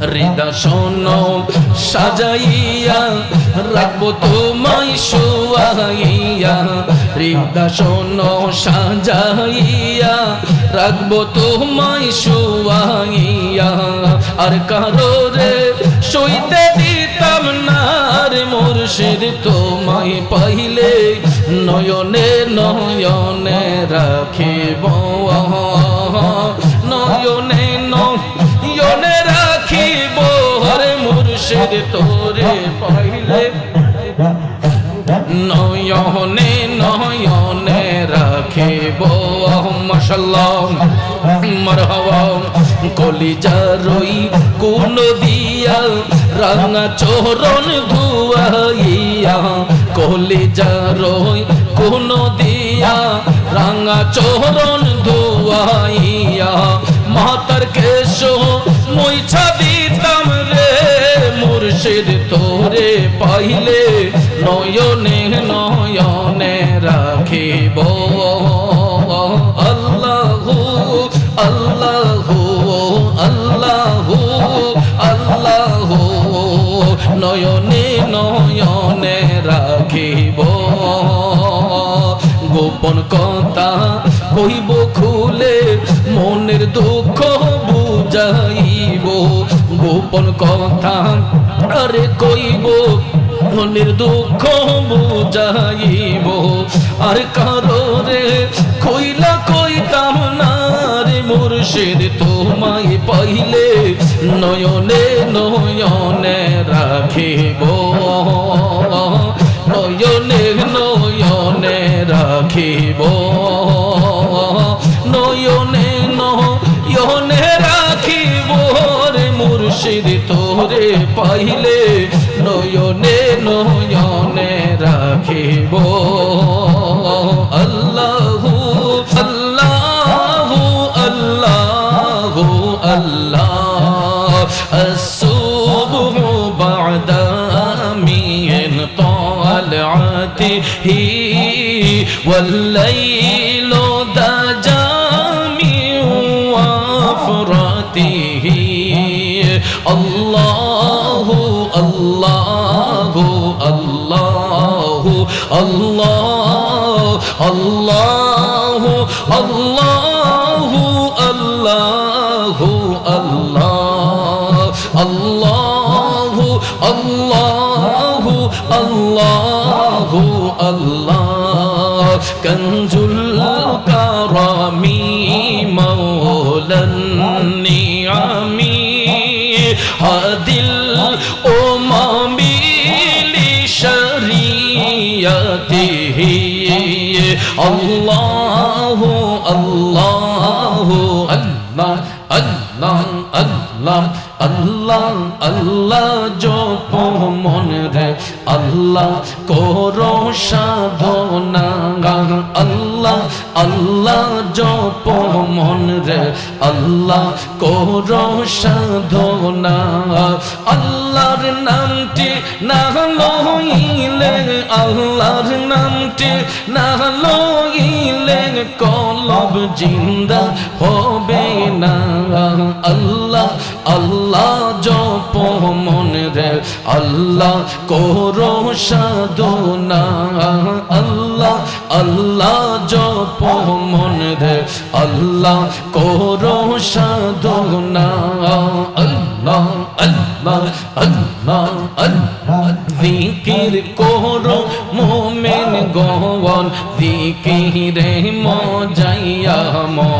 হৃদা শোনো, সাজাইয়া রাখব তোমায়, শোয়াইয়া। হৃদা শোনো, সাজাইয়া রাখব তোমায়, শোয়াইয়া। আর কারও রে সইতে দিতাম না রে মুর্শিদ তোমায় পাইলে নয়নে নয়নে রাখিব। নয়নে তোরে পাইলে নয়নে নয়নে রাখিব, মশাল্লাহ, মরহবা, কলিজা রই কোন দিয়া, রাঙা চরণ ধুয়াইয়া, কলিজা রই কোন দিয়া, রাঙা চরণ ধুয়াইয়া, মাতার কেশ মুইছা দিতাম রে মুর্শিদ তোরে পাইলে নয়নে নয়নে রাখিব। আল্লাহু আল্লাহু আল্লাহু আল্লাহু নয়নে নয়নে রাখিব। গোপন কথা কইব খুলে, মনের দুঃখ বুঝাইব। গোপন কথা, আরে কইব? মনের দুঃখ বুঝাইব। আর কারও রে কইলা কইতাম না রে মুর্শিদ তোমায় পাইলে নয়নে নয়নে রাখিব আল্লাহু আল্লাহু আল্লাহু আল্লাহ الصبح بعد من طلعته والليل الله الله الله كنز الكرم مولى النعم هادي الأمم لشريعته الله الله الله الله الله আল্লাহ আল্লাহ জপ মন রে, আল্লাহ করো সাধনা। আল্লাহ আল্লাহ জপ মন রে, আল্লাহ করো সাধনা। আল্লাহর নামটি না লইলে, আল্লাহর নামটি না লইলে কলব জিন্দা হবে না। আল্লাহ আল্লাহ জপ মন রে আল্লাহ করো সাধনা আল্লাহ আল্লাহ জপ মন রে আল্লাহ করো সাধনা আল্লাহ আল্লাহ আল্লাহ আল্লাহ, জিকির করো মোমেন গওয়ান। জিকিরে মজাইয়া মওয়ান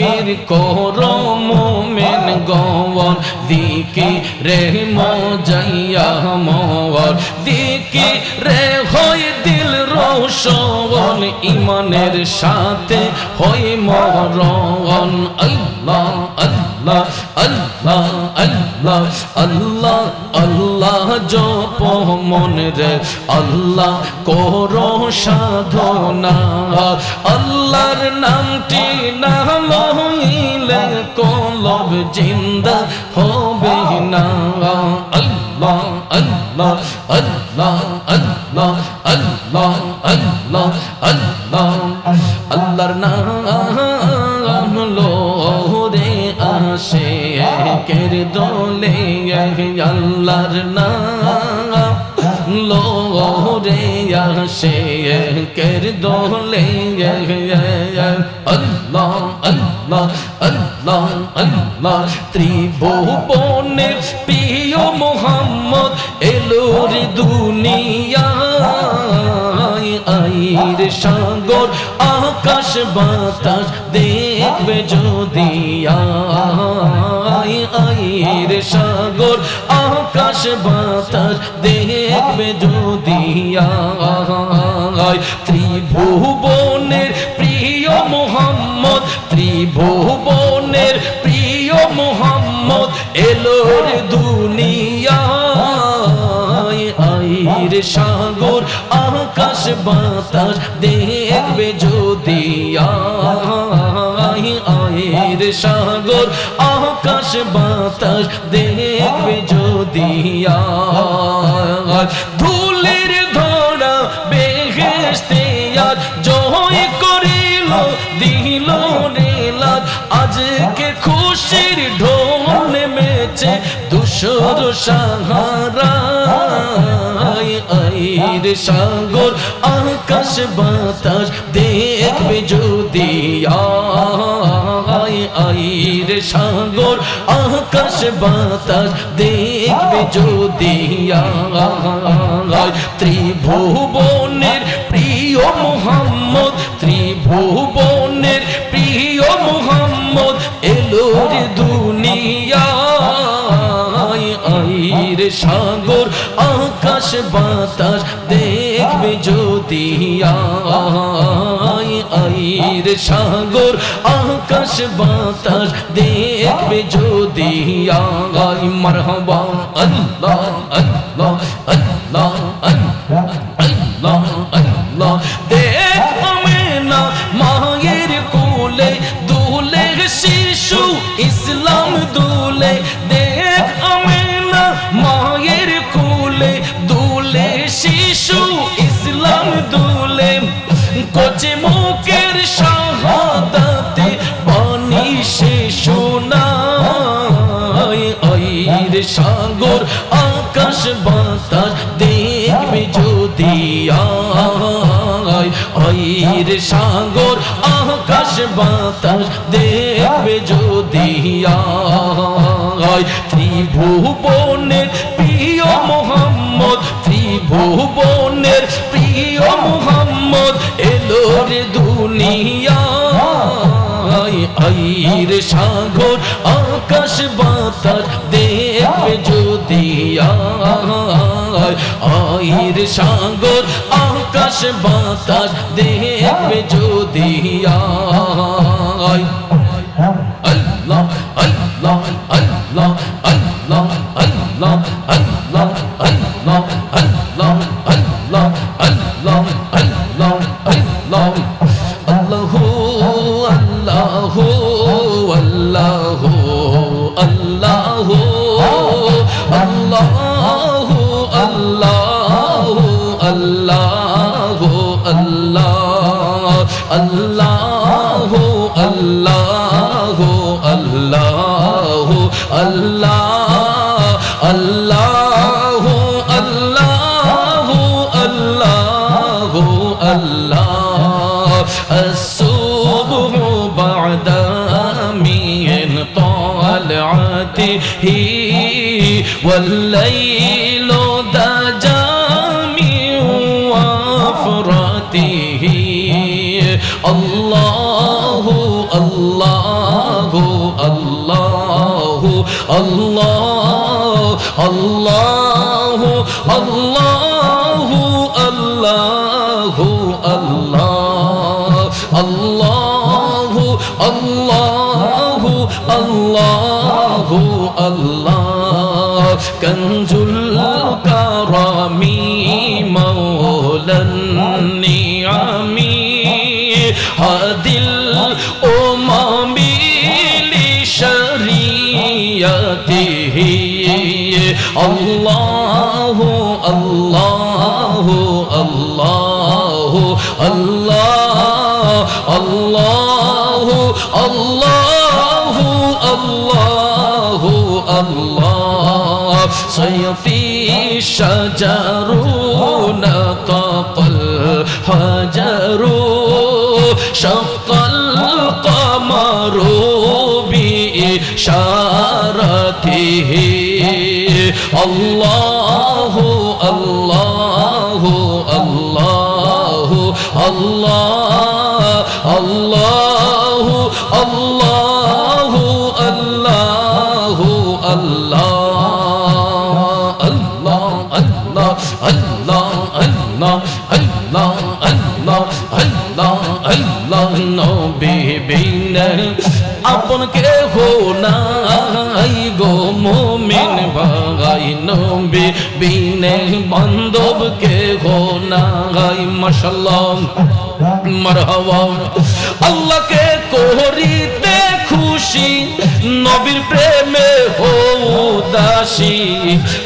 জিকির করো মোমেন গওয়ার দিকি রে মজাইয়া মওয়ার দিকি রে হই দিল রোশন ইমানের সাথে হই মরণ আল্লাহ আল্লাহ। আল্লাহ আল্লাহ আল্লাহ আল্লাহ জপ মন রে। আল্লাহ করো সাধনা। আল্লাহর নামটি না লইলে কলব জিন্দা হবে না। আল্লাহ আল্লাহ আল্লাহ আল্লাহ আল্লাহ আল্লাহ আল্লাহ। আল্লাহর নাম কের দোলে আল্লাহর নাম। লোরে আসে কের দোলে আল্লাহ আল্লাহ আল্লাহ আল্লাহ। প্রিয় মোহাম্মদ এলোর দুনিয়া আইর সাগর, আকাশ, বাতাস দেখবে আইর সাগর, আকাশ বাতাস দেখবে যদি ত্রিভুবনের প্রিয় মোহাম্মদ, ত্রিভুবনের প্রিয় মোহাম্মদ এলোর দুনিয়া আইর সাগর, আকাশ বাতাস দেখবে যদি আইর সাগর, আকাশ বাতাস দেখবে যদি ধুলের ধরা বেহেস্তে জয় করিল, দিল রেলাত আজকে খুশির ঢোল নেমেছে দুশোর সাহারা সাগর, আকাশ বাতাস দেখবে যদি আইর সাগর, আকাশ, বাতাস দেখবে যদি ত্রিভুবনের প্রিয় মোহাম্মদ, ত্রিভুবনের প্রিয় মোহাম্মদ এলোর দুনিয়া আইর সাগর, আকাশ, বাতাস দেখবে যদি আইর সাগর, আকাশ বাতাস দেখবে যদি আই মারহাবা, আল্লাহ আল্লাহ আল্লাহ আল্লাহ আল্লাহ। দেখ আমেনা মায়ের কোলে, দুলে শিশু, ইসলাম দুলে। দেখ আমেনা মায়ের কোলে, দুলে শিশু, ইসলাম দুলে। কোচে মুখের শাহাদাতে পানি নাই আইর সাগর, আকাশ, বাতাস দেখবে যদি আইর সাগর, আকাশ, বাতাস দেখবে যদি ত্রিভুবনের প্রিয় মোহাম্মদ, ত্রিভুবনের প্রিয় মোহাম্মদ এলোর দুনিয়া। আইর সাগর আকাশ বাতাস দেখবে যদি আইর সাগর আকাশ বাতাস দেখবে যদি আল্লাহ আল্লাহ আল্লাহ আল্লাহ আল্লাহ আল্লাহ আল্লাহ। طلعته والليل دجى من وفرته الله الله الله الله الله الله كنز الكرم مولى النعم هادي الأمم لشريعته الله شجر نطق الحجر شق القمر بإشارته الله الله الله الله الله الله আল্লাহ আল্লাহ, নবী বিনাই আপন কে হো নাই গো মুমিন ভাই, নবী বিনাই বান্ধব কে হো নাই, মাশাআল্লাহ, মারহাবা। আল্লাহকে করিতে খুশি নবীর প্রেমে হো দাসী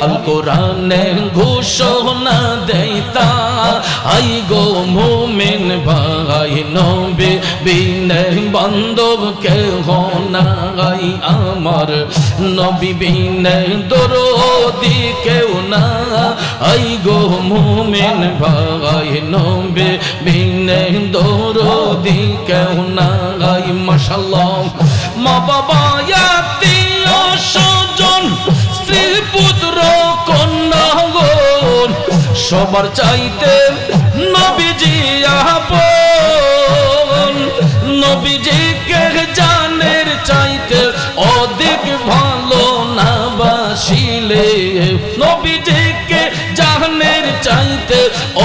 আল কোরআনে ঘোষণা দেইতা। আই গো মুমিন ভাই, নবী বিনে বান্ধব কে নাই আমার। নবী বিনে দরদি কেউ না আই গো মুমিন ভাই, নবী বিনে দরদি কেউ না আই মাশাল্লাহ মা বাবা সবার চাইতে নবীজি আপন। নবীজি কে জানের চাইতে অধিক ভালো না বাসিলে। নবীজি কে জানের চাইতে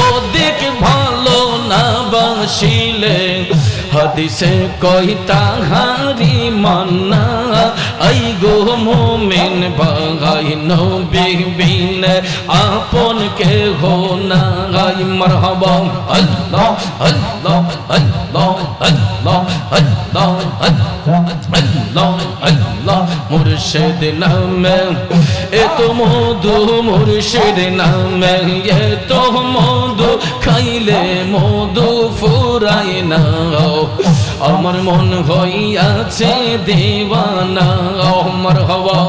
অধিক ভালো না বাসিলে। হাদিসে কই তাহারি মান্না? আই গো মোমেন ভাই নবী বিন, আপন কে হো না গাই মারহাবা, আল্লাহ আল্লাহ আল্লাহ আল্লাহ আল্লাহ আল্লাহ আল্লাহ। মুর্শিদ নামে, এ তো মধু, মুর্শিদ নামে, এ তো মধু, খাইলে মধু। ফুরাই না আমার মন হইয়াছে দেওয়ানা, আমার হওয়া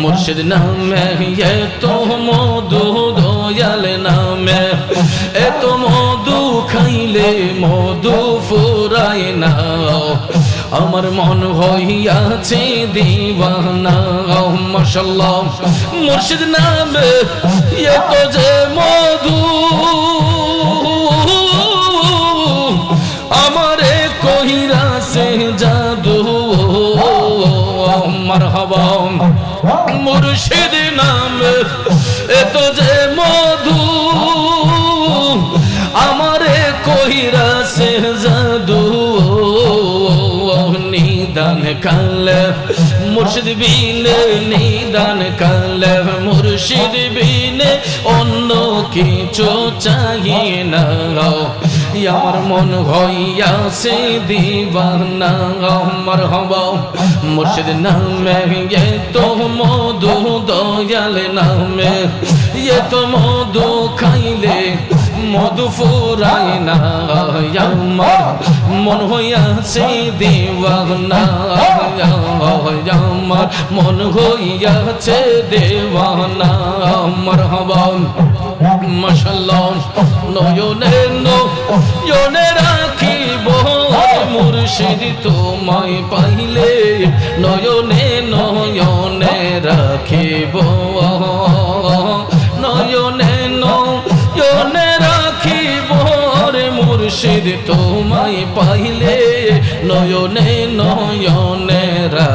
মুর্শিদ নামে এ তো মধু দয়াল নামে এ তো মধু খাইলে মধু ফুরাই না আমার মন হইয়াছে দিওয়ানা, মাশাল্লাহ, মুর্শিদ নামে এ তো যে মধু মুর্শিদ বিনে নিদান কালে মুর্শিদ বিনে অন্য কিছু চাহি না আমার মন হইয়াছে দিবানা আমার হব মুর্শিদ নামে এ তো মধু দয়াল নামে, এ তো মধু খাইলে মধু ফুরাই না আমার মন হইয়াছে দেওয়ানা আমার মন হইয়াছে দেওয়ানা আমার হবা মশাল্লাহ নয়নে নয়নে রাখিব, মুর্শিদ তোমায় পাইলে, নয়নে নয়নে রাখিব।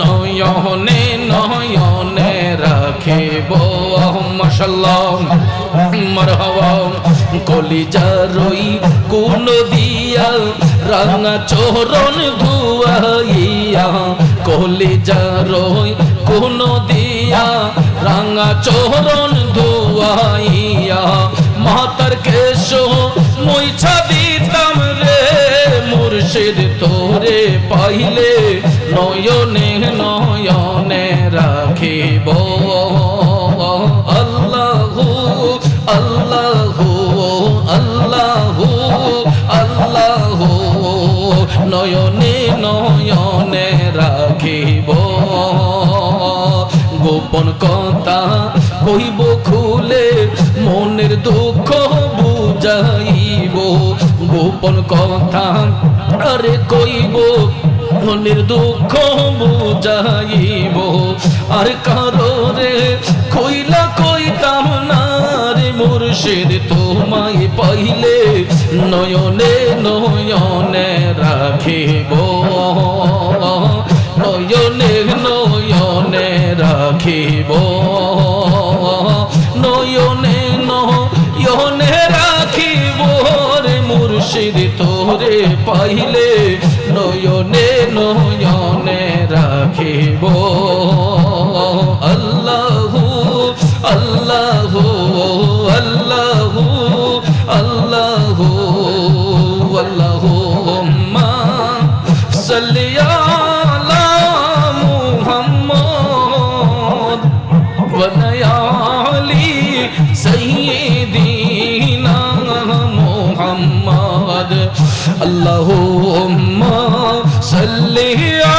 নয়নে নয়নে রাখিব মশাল্লাহ মরহবা কলিজারই কোন দিয়া, রাঙা চরণ ধুয়াইয়া কলিজারই কোন দিয়া, রাঙা চরণ ধুয়াইয়া, মাতার কেশ মুইছা দিতাম রে, মুর্শিদ তোরে পাইলে নয়নে নয়নে রাখিব। আল্লাহু আল্লাহু আল্লাহু আল্লাহু, নয়নে নয়নে রাখিব। গোপন কথা কইব খুলে মনের দুঃখ বুঝাইব। গোপন কথা আরে কইব মনের দুঃখ বুঝাইব। আর কারও রে কইলা কইতাম না রে মুর্শিদ, তোমায় পাইলে নয়নে নয়নে রাখিব। নয়নে নয়নে রাখিব। নয়নে নয়নে রাখিব রে মুর্শিদ, তোরে পাইলে নয়নে নয়নে রাখিব। আল্লাহু আল্লাহু আল্লাহু। محمد اللهم صل على